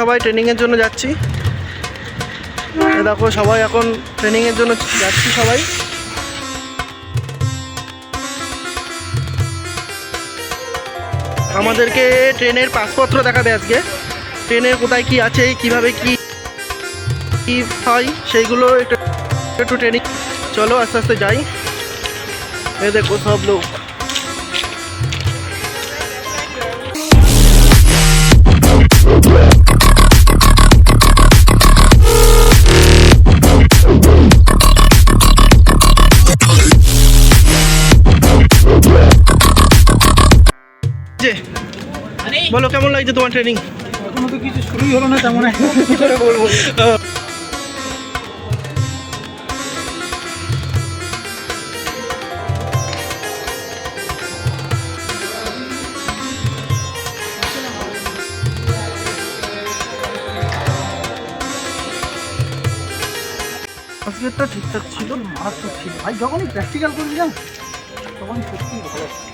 সবাই ট্রেনিংয়ের জন্য যাচ্ছি। দেখো সবাই এখন ট্রেনিংয়ের জন্য যাচ্ছি সবাই। আমাদেরকে ট্রেনের পাসপত্র দেখাবে আজকে। ট্রেনের কোথায় কি আছে, কীভাবে কি কি হয়, সেইগুলো একটু একটু ট্রেনিং চলো আস্তে আস্তে যাই। এ দেখো সব লোক। যে, বলো, কেমন লাগছে তোমার ট্রেনিং ঠিকঠাক ছিল মারাত্মক ছিল ভাই, যখনই প্র্যাকটিক্যাল না তখন সত্যি ভালো